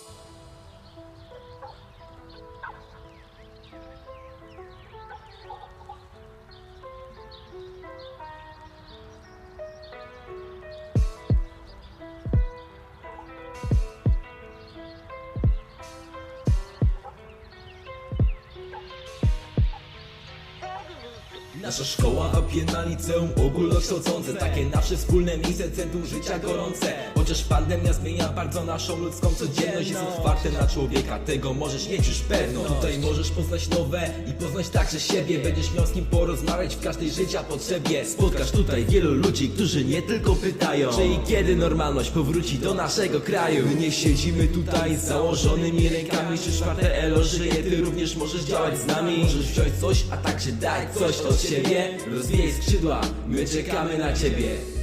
Thank you. Nasza szkoła wapie na liceum ogólnokształcące. Takie nasze wspólne miejsce, centrum życia gorące. Chociaż pandemia zmienia bardzo naszą ludzką codzienność Jest otwarte na człowieka, tego możesz mieć już pewność Tutaj możesz poznać nowe i poznać także siebie. Będziesz miał z kim porozmawiać w każdej życia potrzebie. Spotkasz tutaj wielu ludzi, którzy nie tylko pytają Czy i kiedy normalność powróci do naszego kraju. My nie siedzimy tutaj z założonymi rękami Czy czwarte elo żyje, ty również możesz działać z nami. Możesz wziąć coś, a także dać coś od siebie Rozwijaj skrzydła, my czekamy na ciebie